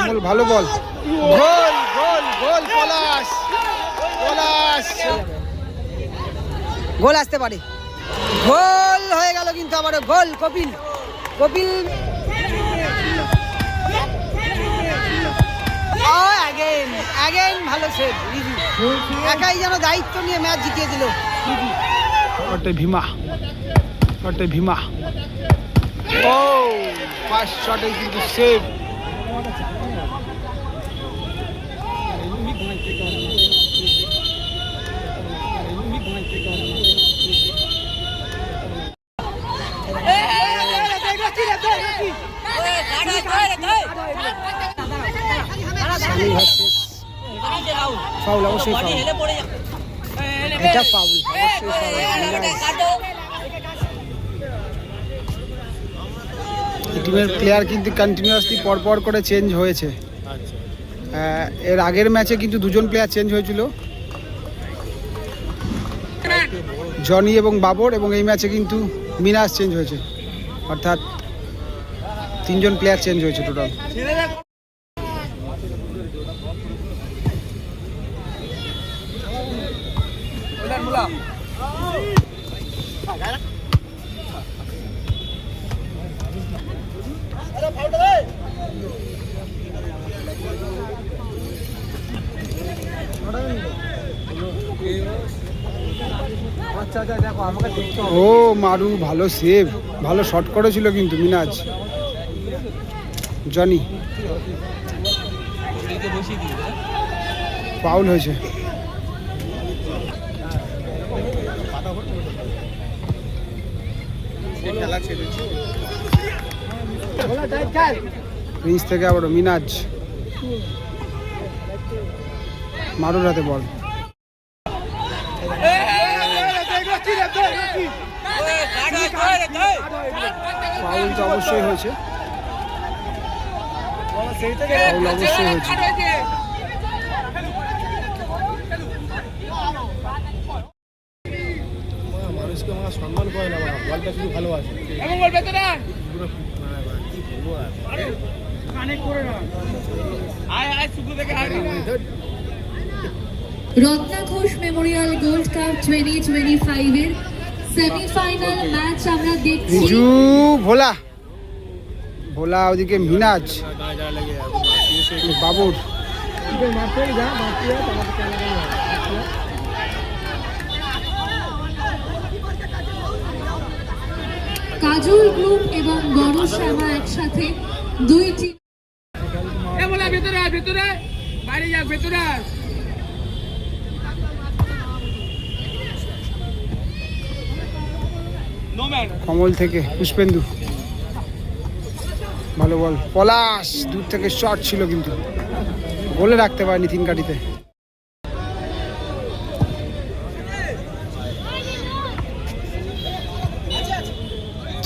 কমল ভালো বল। গোল গোল গোল পলাশ। পলাশ। গোল আসতে পারে। গোল হয়ে গেল কিন্তু আবারও goal Kapil. Kapil again again ভালো সেভ একাই যেন দায়িত্ব নিয়ে ম্যাচ জিতিয়ে দিল। শটে ভীমা শটে ভীমা। ও ফার্স্ট শটে কিন্তু সেভ সানি ভার্সেস ফাউল অবশ্যই ফাউল এটা ফাউল টিমের প্লেয়ার কিন্তু কন্টিনিউয়াসলি পরপর করে চেঞ্জ হয়েছে। এর আগের ম্যাচে কিন্তু দুজন প্লেয়ার চেঞ্জ হয়েছিল। জনি এবং বাবর এবং এই ম্যাচে কিন্তু মিনাস চেঞ্জ হয়েছে। অর্থাৎ তিনজন প্লেয়ার চেঞ্জ হয়েছে টোটাল ও মারু ভালো সেভ ভালো শট করেছিল কিন্তু মিনাজ। জনি। পাউল হয়েছে। প্রিন্স থেকে আবার মিনাজ। মারুর হাতে বল। ফাউল তো অবশ্যই হয়েছে। ফাউল অবশ্যই হয়েছে। মানুষকে আমার সম্মান করে না বলটা শুধু ভালোবাসে। Ratna Ghosh memorial gold cup twenty twenty ফাইভের সেমিফাইনাল ম্যাচ আমরা দেখছি। ভোলা। ভোলা ওদিকে মিনাজ। বাবুর। কাজল গ্রুপ এবং গড় শ্যামা একসাথে দুই টিম কমল থেকে পুষ্পেন্দু। ভালো বল। পলাশ দূর থেকে শট ছিল কিন্তু। বলে রাখতে পারেনি তিন কাটিতে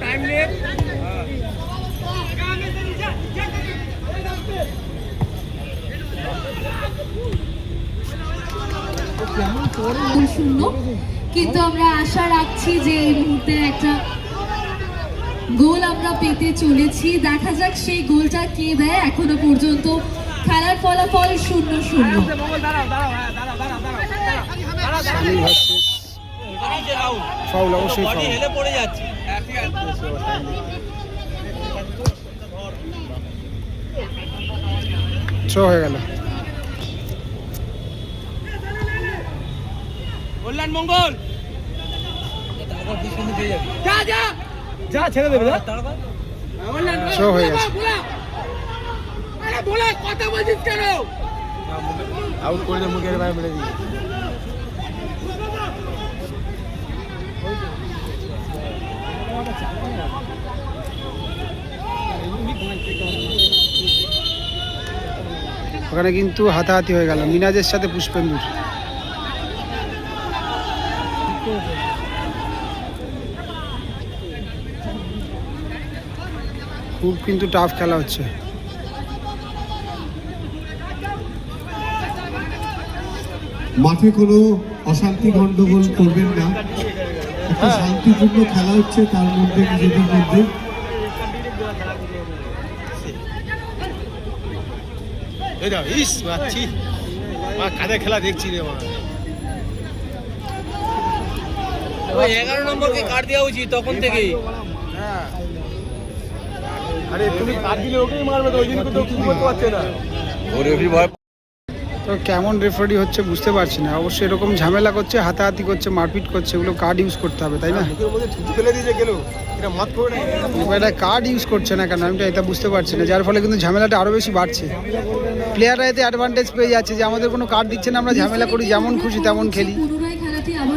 টাইম নিয়ে শূন্য কিন্তু আমরা আশা রাখছি যে এই মুহূর্তে একটা গোল আমরা পেতে চলেছি দেখা যাক সেই গোলটা কে দেয় এখনও পর্যন্ত খেলার ফলাফল শূন্য শূন্য ফাউল অবশ্যই থ্রো হয়ে গেল। কল্যাণ মঙ্গল। যা যা। যা ছেড়ে দেবে যা। থ্রো হয়ে গেছে। আরে বলে কথা বলছিস কেন? আউট করে দে মুখের বাইরে মেরে দিই ওখানে কিন্তু হাতাহাতি হয়ে গেল। মিনাজের সাথে পুষ্পেন্দুর। খুব কিন্তু টাফ খেলা হচ্ছে। মাঠে কোনো অশান্তি গন্ডগোল করবেন না। একটা শান্তিপূর্ণ খেলা হচ্ছে তার মধ্যে নিজেদের মধ্যে। ইস মাছি মা কাদের খেলা দেখছি রে মা। ওই এগারো নম্বরকে কাট দেওয়া উচিত তখন থেকেই। আরে তুমি কাট দিলে ওকেই মারবে তো ওই জন্য তো কিছু করতে পারছে না। তো কেমন রেফারি হচ্ছে বুঝতে পারছি না। অবশ্যই এরকম ঝামেলা করছে হাতাহাতি করছে মারপিট করছে এগুলো কার্ড ইউজ করতে হবে তাই না? এটা কার্ড ইউজ করছে না কেন? আমি তো এটা বুঝতে পারছি না। যার ফলে কিন্তু ঝামেলাটা আরও বেশি বাড়ছে। প্লেয়াররা এতে অ্যাডভান্টেজ পেয়ে যাচ্ছে যে আমাদের কোনো কার্ড দিচ্ছে না আমরা ঝামেলা করি যেমন খুশি তেমন খেলি।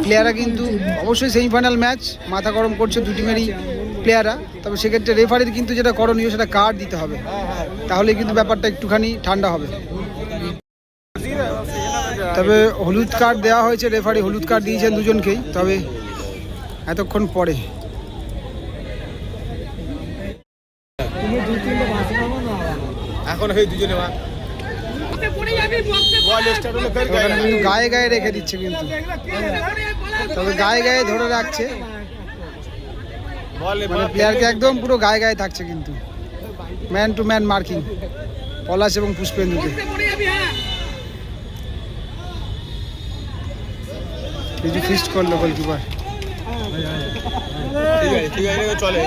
প্লেয়াররা কিন্তু অবশ্যই সেমিফাইনাল ম্যাচ মাথা গরম করছে দু টিমেরই প্লেয়াররা তবে সেক্ষেত্রে রেফারির কিন্তু যেটা করণীয় সেটা কার্ড দিতে হবে। তাহলে কিন্তু ব্যাপারটা একটুখানি ঠান্ডা হবে। তবে হলুদ কার্ড দেওয়া হয়েছে রেফারি হলুদ কার্ড দিয়েছেন দুজনকেই তবে এতক্ষণ পরে। এখন হয়ে দুজনে কিন্তু গায়ে গায়ে রেখে দিচ্ছে কিন্তু। তবে গায়ে গায়ে ধরে রাখছে। বল মানে প্লেয়ারকে একদম পুরো গায়ে গায়ে থাকছে কিন্তু। Man to man marking Palash এবং পুষ্পেন্দুকে। কিছু ফিস্ট করল গোলকিপার চলে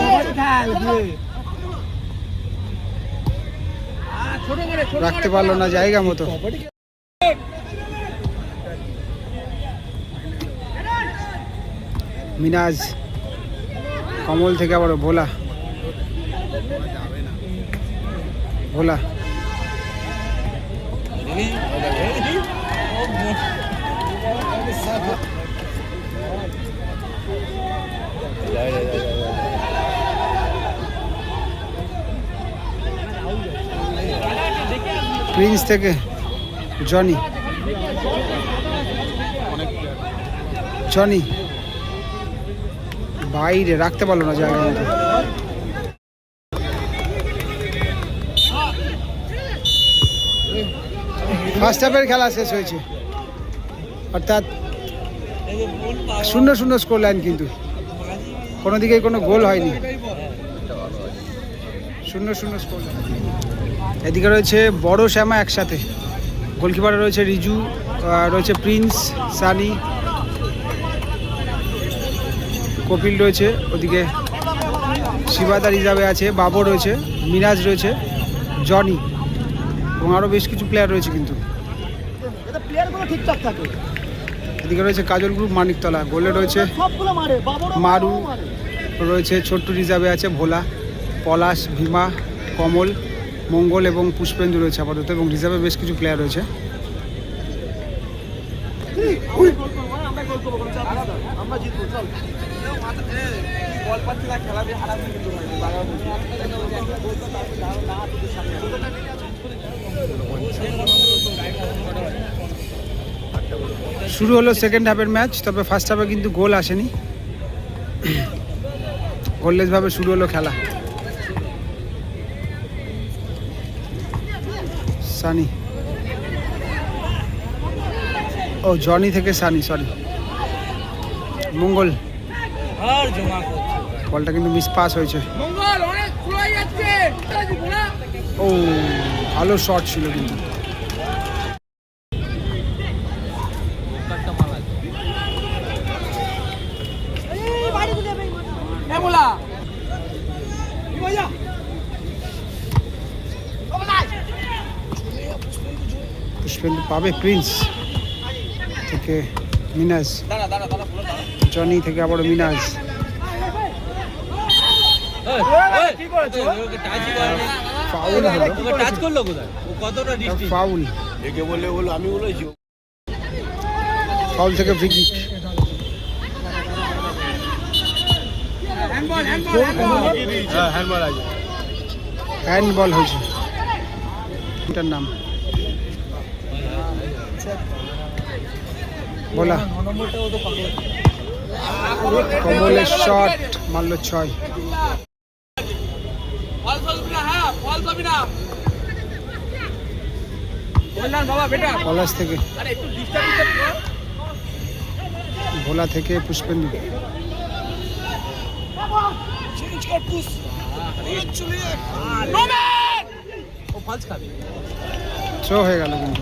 রাখতে পারল না জায়গা মতো। মিনাজ, কমল থেকে আবার ভোলা। ভোলা। প্রিন্স থেকে জনি জনি বাইরে, রাখতে পারল না জায়গা মতো ফার্স্ট হাফের খেলা শেষ হয়েছে। অর্থাৎ শূন্য শূন্য স্কোর লাইন কিন্তু। কোনো দিকে কোনো গোল হয়নি। শূন্য শূন্য স্কোর এদিকে রয়েছে বড় শ্যামা একসাথে। গোলকিপারে রয়েছে রিজু রয়েছে প্রিন্স, সানি, কপিল রয়েছে, ওদিকে শিবাদার হিসাবে আছে, বাবর রয়েছে, মিরাজ রয়েছে, জনি, এবং আরও বেশ কিছু প্লেয়ার রয়েছে কিন্তু। এদিকে রয়েছে কাজল গ্রুপ মানিকতলা। গোলে রয়েছে মারু রয়েছে ছোট্ট রিজার্ভে আছে ভোলা পলাশ ভীমা কমল মঙ্গল এবং পুষ্পেন্দু রয়েছে আপাতত এবং রিজার্ভে বেশ কিছু প্লেয়ার রয়েছে। শুরু হলো সেকেন্ড হাফের ম্যাচ তবে ফার্স্ট হাফে কিন্তু গোল আসেনি। গোললেসভাবে শুরু হলো খেলা। সানি। ও জনি থেকে সানি সরি মঙ্গল। বলটা কিন্তু মিস পাস হয়েছে ও ভালো শট ছিল কিন্তু। পুষ্পেন্দু পাবে প্রিন্স থেকে মিনাজ জনি থেকে আবার মিনাজ ফাউল হলো। টাচ করল কোথায়? ও কতটা ফাউল একে বলো আমি বলেছি। ফাউল থেকে ফ্রি কিক হ্যান্ডবল হয়েছে। এটার নাম। কমলের শট মারল ছয় হ্যাঁ পলাশ থেকে। আরে একটু ডিস্টার্ব ডিস্টার্ব ভোলা থেকে পুষ্পেন্দু। থ্রো হয়ে গেল কিন্তু।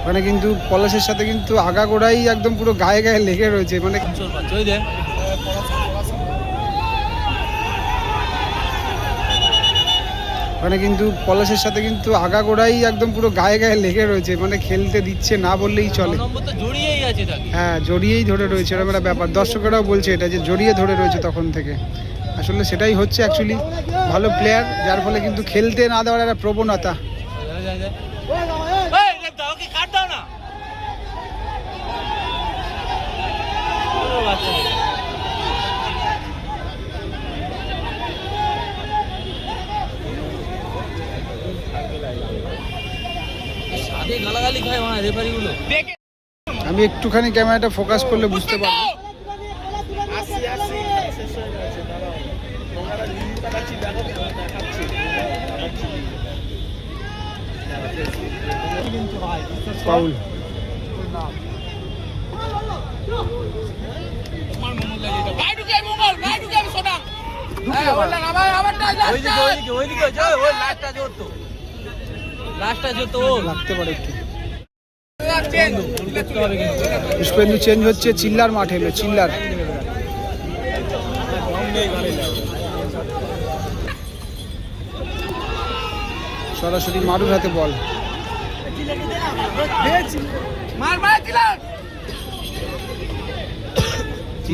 ওখানে কিন্তু পলাশের সাথে কিন্তু আগাগোড়াই একদম পুরো গায়ে গায়ে লেগে রয়েছে মানে চল পাঁচ ওই দে ওখানে কিন্তু পলাশের সাথে কিন্তু আগাগোড়াই একদম পুরো গায়ে গায়ে লেগে রয়েছে মানে খেলতে দিচ্ছে না বললেই চলে। হ্যাঁ জড়িয়েই ধরে রয়েছে এরকম একটা ব্যাপার। দর্শকেরাও বলছে এটা যে জড়িয়ে ধরে রয়েছে তখন থেকে। আসলে সেটাই হচ্ছে অ্যাকচুয়ালি ভালো প্লেয়ার যার ফলে কিন্তু খেলতে না দেওয়ার একটা প্রবণতা। বাচ্চা গালাগালি খায় মানে রেফারি গুলো আমি একটুখানি ক্যামেরাটা ফোকাস করলে বুঝতে পারব। পাউল। হ্যাঁ ওইদিকে ওইদিকে ওইদিকে ওই যে, ওই লাস্টটা জোরতো লাগতে পারে একটু। চেঞ্জ পুষ্পেন্দু হচ্ছে চিল্লার মাঠে এলো চিল্লার। সরাসরি মারুর হাতে বল। মার।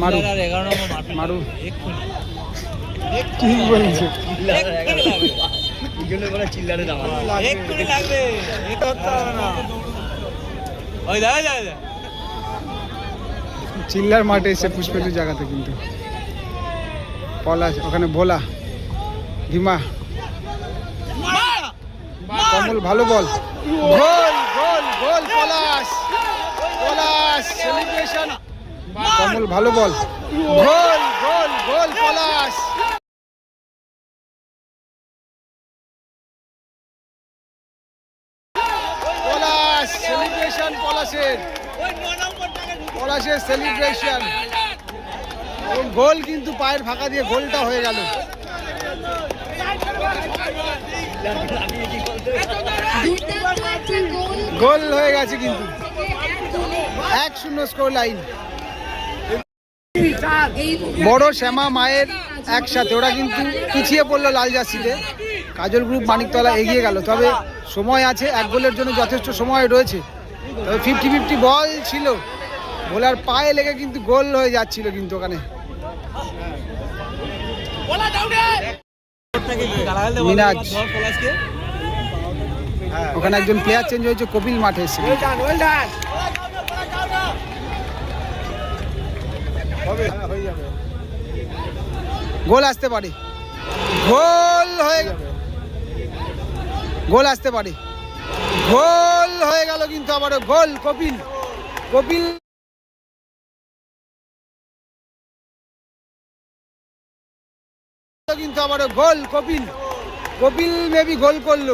মার। মারু। চিল্লার এক্ষুনি লাগবে হবে না। ওই মাঠে এসে পুষ্পেন্দু জায়গাতে কিন্তু। পলাশ ওখানে ভোলা ভীমা। কমল ভালো বল। গোল গোল গোল পলাশ। পলাশ। সেলিব্রেশন কমল ভালো বল। গোল গোল গোল পলাশ সেলিব্রেশন পলাশের পলাশের সেলিব্রেশন গোল কিন্তু পায়ের ফাঁকা দিয়ে গোলটা হয়ে গোল। গোল হয়ে গেছে কিন্তু। এক শূন্য স্কোর লাইন বড় শ্যামা মায়ের একসাথে। ওরা কিন্তু পিছিয়ে পড়ল লাল জার্সিতে। কাজল গ্রুপ মানিকতলা এগিয়ে গেল। তবে সময় আছে, এক গোলের জন্য যথেষ্ট সময় রয়েছে। তবে ফিফটি ফিফটি বল ছিল। বোলার পায়ে লেগে কিন্তু গোল হয়ে যাচ্ছিল কিন্তু ওখানে। পলাশকে ওখানে একজন প্লেয়ার চেঞ্জ হয়েছে কপিল মাঠে এসে। ডান গোল আসতে পারে। গোল হয়ে গোল আসতে পারে। গোল হয়ে গেল কিন্তু আবারও। গোল কপিল। কপিল আবারও goal Kapil. Kapil maybe goal করল।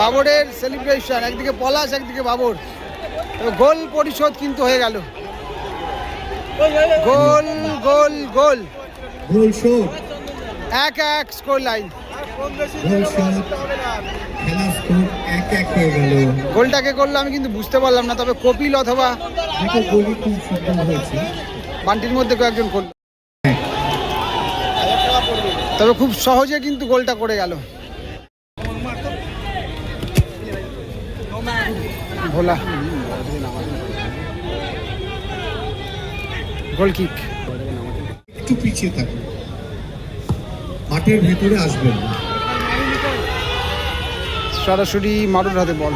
বাবরের সেলিব্রেশন একদিকে পলাশ একদিকে বাবর। গোল পরিশোধ কিন্তু হয়ে গেল। গোল গোল গোল। গোল শট এক এক স্কোর লাইন গোলটাকে করল আমি কিন্তু বুঝতে পারলাম না তবে কপিল অথবা বান্টির মধ্যে কয়েকজন করল। তবে খুব সহজে কিন্তু গোলটা করে গেল। ভোলা। গোল কিক একটু পিছিয়ে থাকুন মাঠের ভেতরে আসবেন সরাসরি মারুর হাতে বল।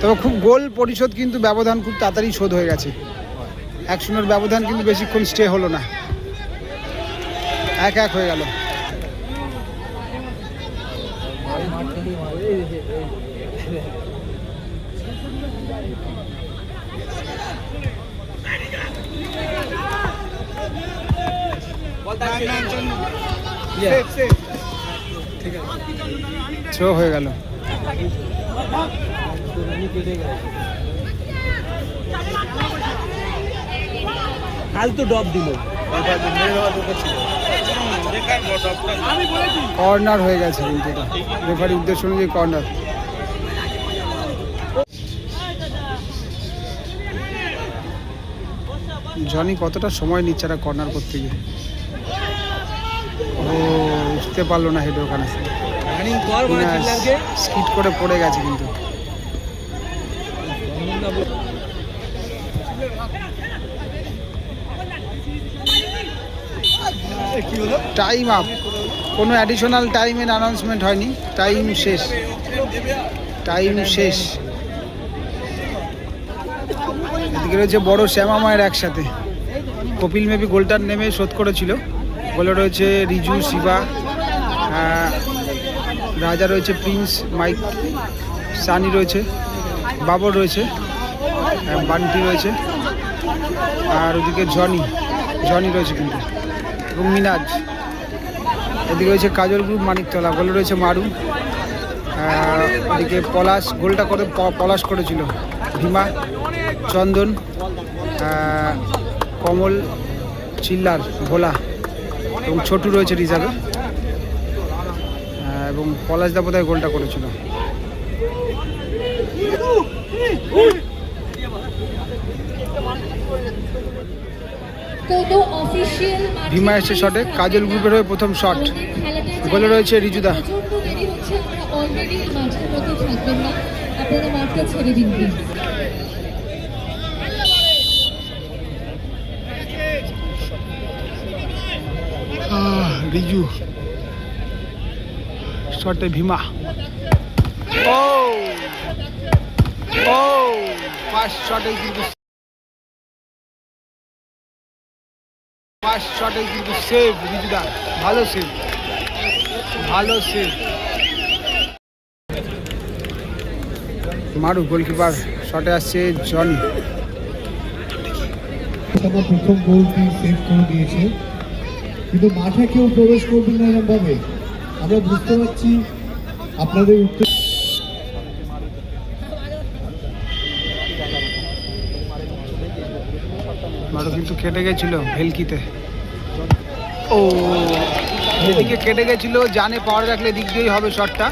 তবে খুব গোল পরিশোধ কিন্তু ব্যবধান খুব তাড়াতাড়ি শোধ হয়ে গেছে। এক শূন্যর ব্যবধান কিন্তু বেশিক্ষণ স্টে হলো না। এক এক হয়ে গেল। থ্রো হয়ে গেল। ফালতু ডব দিল। কর্নার হয়ে গেছে কিন্তু এটা। রেফারি উদ্দেশ্য অনুযায়ী কর্নার। জনি কতটা সময় নিচ্ছে একটা কর্নার করতে গিয়ে? ও উঠতে পারল না হেড ওখানে। মানে স্কিট করে পড়ে গেছে কিন্তু। টাইম আপ কোনো অ্যাডিশনাল টাইমের অ্যানাউন্সমেন্ট হয়নি। টাইম শেষ। টাইম শেষ। এদিকে রয়েছে বড় শ্যামা মায়ের একসাথে। কপিল মেবি গোলটার নেমে শোধ করেছিল। গোলে রয়েছে রিজু, শিবা রাজা রয়েছে প্রিন্স, মাইক, সানি রয়েছে, বাবর রয়েছে বান্টি রয়েছে, আর ওদিকে জনি জনি রয়েছে কিন্তু। এবং মিনাজ। এদিকে রয়েছে কাজল গ্রুপ মানিকতলা। গোলে রয়েছে মারু। এদিকে পলাশ, গোলটা করে পলাশ করেছিল। ভীমা, চন্দন কমল, চিল্লার, ভোলা এবং ছোটু রয়েছে রিজার্ভে। এবং পলাশ দা বোধহয় গোলটা করেছিল কোনো অফিসিয়াল ভীমা এসছে শটে কাজল গ্রুপের হয়ে প্রথম শট গোলে রয়েছে রিজুদা। রিজু। শটে ভীমা। ও! ও! ফার্স্ট শটে কিন্তু ফার্স্ট শটে কিন্তু সেভ রিজুদা ভালো সেভ ভালো সেভ মারু গোলকিপার শটে আসছে জনি প্রথম গোলটি সেভ করে দিয়েছে। কিন্তু মাঠে কেউ প্রবেশ করবেন না এরকম ভাবে আমরা বুঝতে পারছি আপনাদের উত্তর মারু কিন্তু কেটে গেছিল ভেলকিতে। ও এদিকে কেটে গেছিল জানে পাওয়ার রাখলে দিক দিয়েই হবে শটটা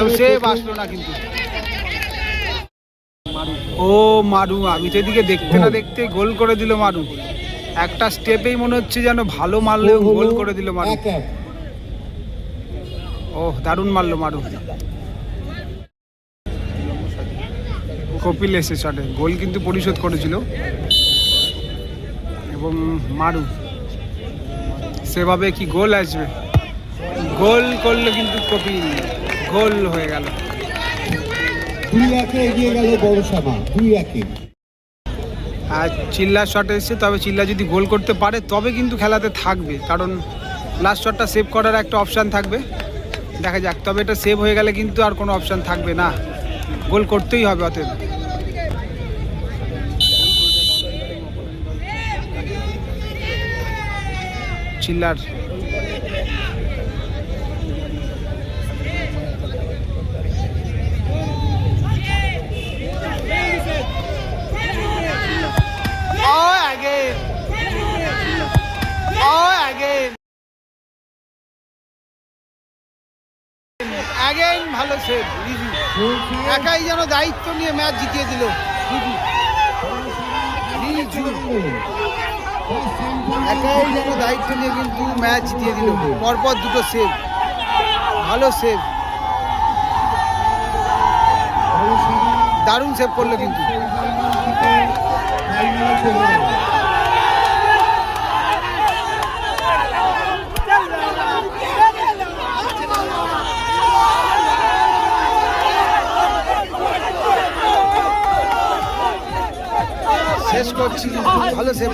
তো সে বাঁচলো না কিন্তু। ও মারু আমি তো এদিকে দেখতে না দেখতে গোল করে দিল মারু। একটা স্টেপেই মনে হচ্ছে যেন ভালো মারলেও গোল করে দিল মারু। ও দারুণ মারলো মারু। কপিল এসে শটে গোল কিন্তু পরিশোধ করেছিল। এবং মারু। সেভাবে কি গোল আসবে? গোল করল কিন্তু কপিল গোল হয়ে গেল। দুই একে এগিয়ে গেল বড় সামা দুই একে। আর চিল্লা শট এসছে তবে চিল্লা যদি গোল করতে পারে তবে কিন্তু খেলাতে থাকবে। কারণ লাস্ট শটটা সেভ করার একটা অপশান থাকবে। দেখা যাক তবে এটা সেভ হয়ে গেলে কিন্তু আর কোনো অপশান থাকবে না। গোল করতেই হবে অতএব। চিল্লার। Oh. Oh, ভালো সেভ রিজু একাই যেন দায়িত্ব নিয়ে ম্যাচ জিতিয়ে দিল। রিজু। রিজু। একাই যেন দায়িত্ব নিয়ে কিন্তু ম্যাচ জিতিয়ে দিল। পরপর দুটো সেভ ভালো সেভ দারুণ সেভ করল কিন্তু। শেষ করছি ভালো সেভ